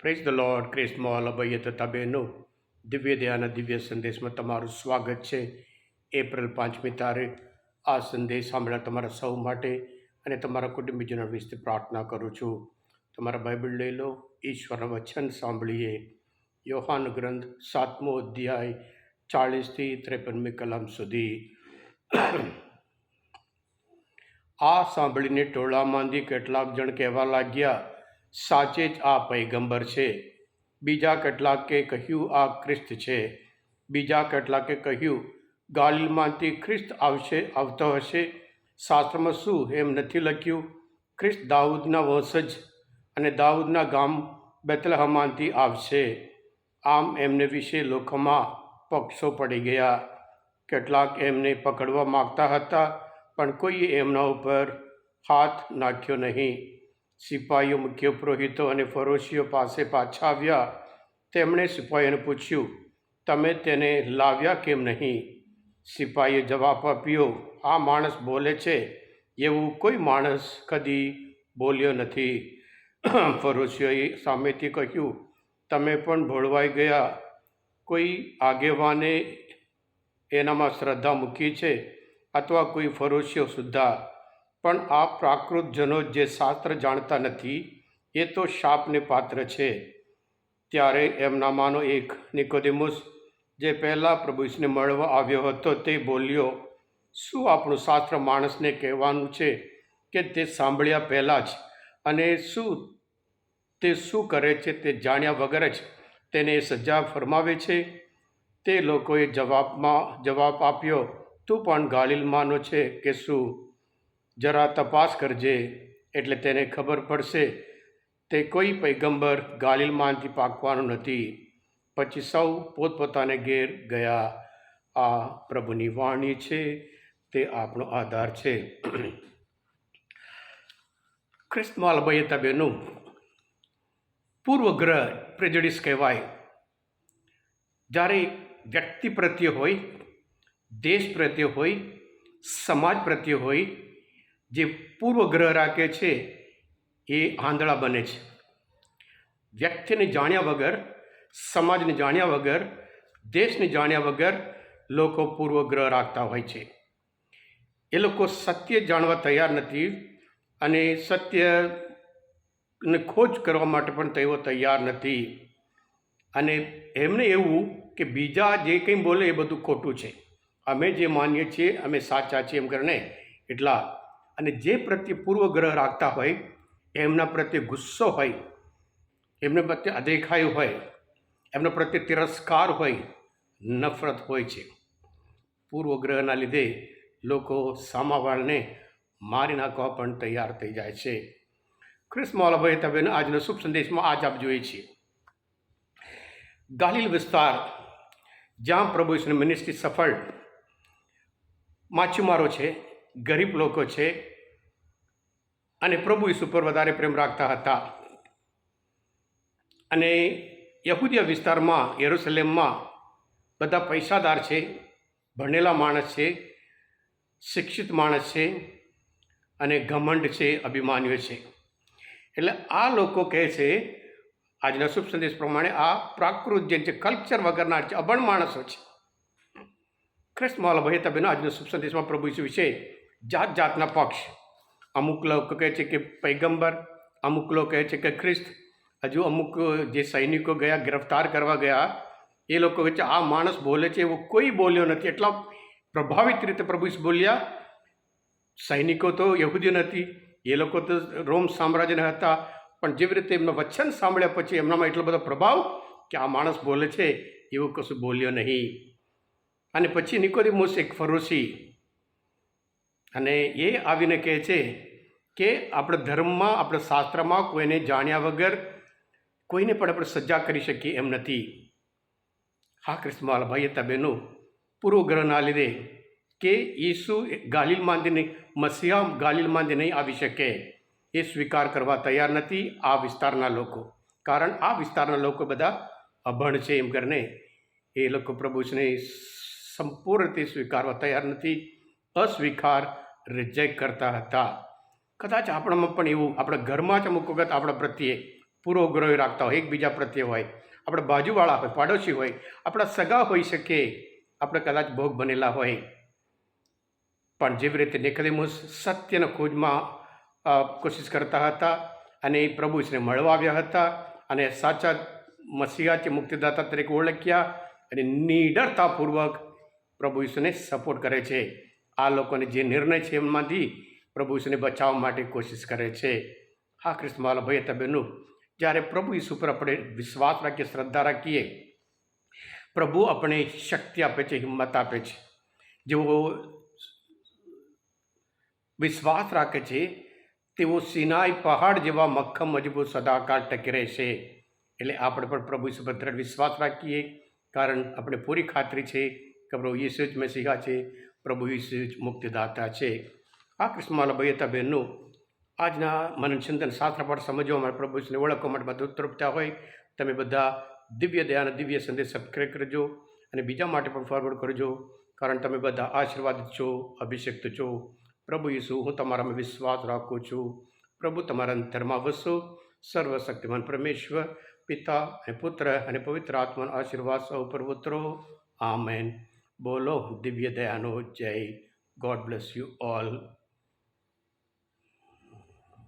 Praise the lord ક્રિસ્મોલ અભય તથા બહેનો દિવ્ય દયાના દિવ્ય સંદેશમાં તમારું સ્વાગત છે. એપ્રિલ પાંચમી તારીખ, આ સંદેશ સાંભળ્યા તમારા સૌ માટે અને તમારા કુટુંબીજનો વિશે પ્રાર્થના કરું છું. તમારા બાઇબલ લઈ લો, ઈશ્વરના વચન સાંભળીએ. યોહાન ગ્રંથ સાતમો અધ્યાય, ચાળીસથી ત્રેપનમી કલામ સુધી. આ સાંભળીને ટોળામાંથી કેટલાક જણ કહેવા લાગ્યા સાચે જ આ પૈગંબર છે. બીજા કેટલાકે કહ્યું આ ખ્રિસ્ત છે. બીજા કેટલાકે કહ્યું, ગાલિલમાંથી ખ્રિસ્ત આવશે, આવતો હશે. શાસ્ત્રમાં શું એમ નથી લખ્યું? ખ્રિસ્ત દાઉદના વંશજ અને દાઉદના ગામ બેતલહમાનથી આવશે. આમ એમને વિશે લોકોમાં પક્ષો પડી ગયા. કેટલાક એમને પકડવા માગતા હતા, પણ કોઈએ એમના ઉપર હાથ નાખ્યો નહીં. સિપાહીઓ મુખ્ય પુરોહિતો અને ફરોશીઓ પાસે પાછા આવ્યા. તેમણે સિપાહીઓને પૂછ્યું, તમે તેને લાવ્યા કેમ નહીં? સિપાહીએ જવાબ આપ્યો, આ માણસ બોલે છે. એવું કોઈ માણસ કદી બોલ્યો નથી. ફરોશીઓએ સામેથી કહ્યું, તમે પણ ભોળવાઈ ગયા. કોઈ આગેવાને એનામાં શ્રદ્ધા મૂકી છે? અથવા કોઈ ફરોશીઓ સુદ્ધા પણ આ પ્રાકૃતજનો જે શાસ્ત્ર જાણતા નથી, એ તો શાપને પાત્ર છે. ત્યારે એમનામાંનો એક નિકોદેમુસ, જે પહેલાં પ્રભુ ઈસુને મળવા આવ્યો હતો, તે બોલ્યો, શું આપણું શાસ્ત્ર માણસને કહેવાનું છે કે તે સાંભળ્યા પહેલાં જ? અને શું તે શું કરે છે તે જાણ્યા વગર જ તેને સજા ફરમાવે છે? તે લોકોએ જવાબમાં જવાબ આપ્યો, તું પણ ગાલિલમાંનો છે કે શું જરા તપાસ કરજે, એટલે તેને ખબર પડશે. તે કોઈ પૈગંબર ગાલિલમાંથી પાકવાનું નથી. પછી સૌ પોતપોતાને ઘેર ગયા. આ પ્રભુની વાણી છે, તે આપણો આધાર છે. ખ્રિસ્તમાલ બેનું પૂર્વગ્રહ પ્રેજડિસ કહેવાય. જ્યારે વ્યક્તિ પ્રત્યે હોય, દેશ પ્રત્યે હોય, સમાજ પ્રત્યે હોય જે પૂર્વગ્રહ રાખે છે, એ આંધળા બને છે. વ્યક્તિને જાણ્યા વગર, સમાજને જાણ્યા વગર, દેશને જાણ્યા વગર લોકો પૂર્વગ્રહ રાખતા હોય છે. એ લોકો સત્ય જાણવા તૈયાર નથી અને સત્યને ખોજ કરવા માટે પણ તેઓ તૈયાર નથી. અને એમને એવું કે બીજા જે કંઈ બોલે એ બધું ખોટું છે. અમે જે માનીએ છીએ, અમે સાચા છીએ એમ કરીને એટલા અને જે પ્રત્યે પૂર્વગ્રહ રાખતા હોય, એમના પ્રત્યે ગુસ્સો હોય, એમને પ્રત્યે અદેખાયું હોય, એમના પ્રત્યે તિરસ્કાર હોય, નફરત હોય છે. પૂર્વગ્રહના લીધે લોકો સામાવાળને મારી નાખવા પણ તૈયાર થઈ જાય છે. ખ્રિસ્મોલાભાઈ તમે આજના શુભ સંદેશમાં આજ આપ જોઈએ છીએ. ગાલિલ વિસ્તાર, જ્યાં પ્રભુ ઈસુની મિનિસ્ટ્રી સફળ, માછીમારો છે ગરીબ લોકો છે અને પ્રભુ ઈસુ પર વધારે પ્રેમ રાખતા હતા. અને યહૂદીયા વિસ્તારમાં, યરુસલેમમાં બધા પૈસાદાર છે, ભણેલા માણસ છે, શિક્ષિત માણસ છે અને ઘમંડ છે અભિમાન્યો છે. એટલે આ લોકો કહે છે, આજના શુભ સંદેશ પ્રમાણે આ પ્રાકૃત જે છે કલ્ચર વગરના છે અભણ માણસો છે. ખ્રિસ્ત મોલા ભાઈ તમે આજના શુભ સંદેશમાં પ્રભુ વિશે જાત જાતના પક્ષ. અમુક લોકો કહે છે કે પૈગંબર, અમુક લોકો કહે છે કે ખ્રિસ્ત. હજુ અમુક જે સૈનિકો ગયા, ગિરફ્તાર કરવા ગયા, એ લોકો છે, આ માણસ બોલે છે એવો કોઈ બોલ્યો નથી. એટલા પ્રભાવિત રીતે પ્રભુ બોલ્યા. સૈનિકો તો યહૂદી નથી, એ લોકો તો રોમ સામ્રાજ્યના હતા, પણ જેવી રીતે એમના વચન સાંભળ્યા પછી એમનામાં એટલો બધો પ્રભાવ કે આ માણસ બોલે છે, એવું કશું બોલ્યો નહીં. અને પછી નિકોદિમોસ એક ફરોશી અને એ આવીને કહે છે કે આપણે ધર્મમાં, આપણે શાસ્ત્રમાં કોઈને જાણ્યા વગર કોઈને પણ આપણે સજ્જા કરી શકીએ એમ નથી. હા ક્રિસ્માલ ભાઈ હતા બહેનો પૂર્વગ્રહના લીધે કે ઈસુ ગાલિલમાંથી નહીં, મસીહા ગાલિલમાંથી નહીં આવી શકે. એ સ્વીકાર કરવા તૈયાર નથી આ વિસ્તારના લોકો. કારણ આ વિસ્તારના લોકો બધા અભણ છે એમ કરીને એ લોકો પ્રભુ સંપૂર્ણ રીતે સ્વીકારવા તૈયાર નથી. અસ્વીકાર રિજેક્ટ કરતા હતા. કદાચ આપણામાં પણ એવું, આપણા ઘરમાં જ અમુક વખત આપણા પ્રત્યે પૂર્વગ્રહ રાખતા હોય, એકબીજા પ્રત્યે હોય, આપણે બાજુવાળા હોય, પાડોશી હોય, આપણા સગા હોઈ શકે, આપણે કદાચ ભોગ બનેલા હોય. પણ જેવી રીતે નિકલેમુસ સત્યના ખોજમાં કોશિશ કરતા હતા અને એ પ્રભુ ઈસુને મળવા આવ્યા હતા અને સાચા મસીહા મુક્તિદાતા તરીકે ઓળખ્યા અને નિડરતાપૂર્વક પ્રભુ ઈસુને સપોર્ટ કરે છે. આ લોકોને જે નિર્ણય છે એમાંથી પ્રભુ ઈસુને બચાવવા માટે કોશિશ કરે છે. હા ક્રિસ્માલા ભાઈ તબેનું. જ્યારે પ્રભુ ઈસુ પર આપણે વિશ્વાસ રાખીએ, શ્રદ્ધા રાખીએ, પ્રભુ આપણે શક્તિ આપે છે, હિંમત આપે છે. જેઓ વિશ્વાસ રાખે છે, તેઓ સિનાઈ પહાડ જેવા મક્ખમ, મજબૂત, સદાકાળ ટકી રહેશે એટલે આપણે પણ પ્રભુ ઈસુ પર વિશ્વાસ રાખીએ. કારણ આપણે પૂરી ખાતરી છે કે પ્રભુ ઈસુ જ મેસીહા છે. પ્રભુ ઈસુ મુક્તિદાતા છે. આ કૃષ્ણમાલા બહેનનું આજના મનચિંતન શાસ્ત્ર પર સમજવા માટે પ્રભુ ઈસુને ઓળખવા માટે બધું તૃપ્તા હોય. તમે બધા દિવ્ય દયાના દિવ્ય સંદેશ સબસ્ક્રાઈબ કરજો અને બીજા માટે પણ ફોરવર્ડ કરજો, કારણ તમે બધા આશીર્વાદિત છો અભિષેક્ત છો. પ્રભુ ઈસુ, હું તમારામાં વિશ્વાસ રાખું છું. પ્રભુ, તમારા અંતરમાં વસો. સર્વશક્તિમાન પરમેશ્વર, પિતા અને પુત્ર અને પવિત્ર આત્માનો આશીર્વાદ સૌ પર ઉતરો. આમેન. બોલો દિવ્ય દયાનો જય. God bless you all